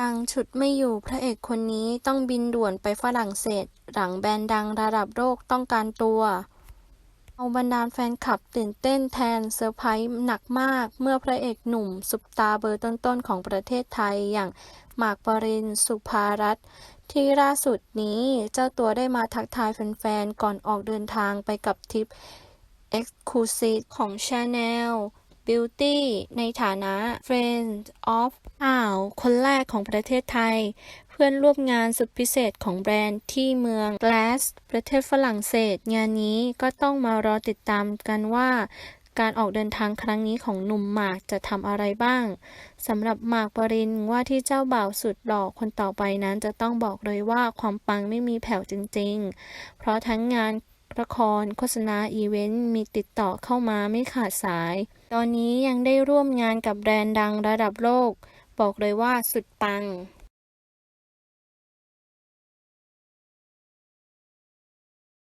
ดังฉุดไม่อยู่พระเอกคนนี้ต้องบินด่วนไปฝรั่งเศส หลังแบรนด์ดังระดับโลกต้องการตัว เอาบรรดาแฟนคลับตื่นเต้นแทนเซอร์ไพรส์หนักมาก เมื่อพระเอกหนุ่มซุปตาเบอร์ต้นๆของประเทศไทยอย่างหมากปรินสุภารัตน์ที่ล่าสุดนี้เจ้าตัวได้มาทักทายแฟนๆ ก่อนออกเดินทางไปกับทริป Exclusive ของ Chanel Beauty ในฐานะ Friend of อ่าวคนแรกของประเทศไทย เพื่อนร่วมงานสุดพิเศษของแบรนด์ที่เมือง Glass ประเทศฝรั่งเศส งานนี้ก็ต้องมารอติดตามกันว่าการออกเดินทางครั้งนี้ของหนุ่มหมากจะทำอะไรบ้างสำหรับหมากปรินว่าที่เจ้าบ่าวสุดหล่อคนต่อไปนั้นจะต้องบอกเลยว่าความปังไม่มีแผ่วจริง ๆ เพราะทั้งงาน ละคร โฆษณา อีเวนต์ มีติดต่อเข้ามาไม่ขาดสาย ตอนนี้ยังได้ร่วมงานกับแบรนด์ดังระดับโลก บอกเลยว่าสุดปัง